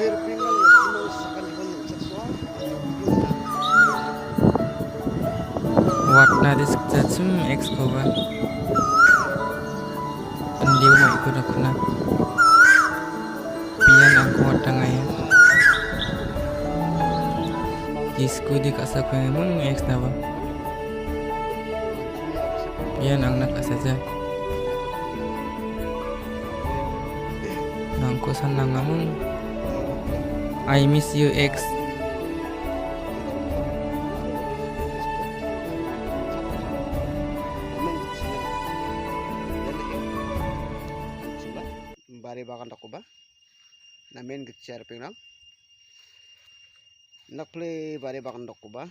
Clear pingal small sa ko ba? Pandiw mo ikut ako na. Piyan ang kuwata ngayon. Disco di kasa X na ba? Piyan ang nakasadya. Nangkusan na nga mong I miss you X. Bari bakan ako ba? Namin gitsyar pinang. Nakplay bari bakan ako ba?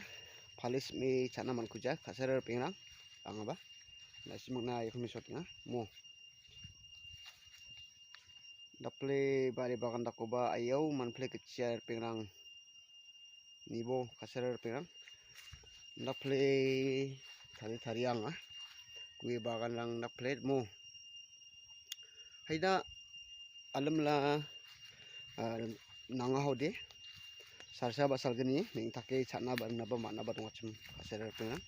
Palis mi chana man kuja kasar pinang. Ang ba? Nasi magna yung misot nga mo. Nakplay bari bakan ako ba? Ayaw man play gitsyar pinang. Nibo kasar pinang. Nakplay tari tariang ah. Kuwi bakan lang nakplay mo. Hayda alam la uh, nangahaw de sarsa basal gani ning take chana ba na ba mana ba tong achim kasar pinang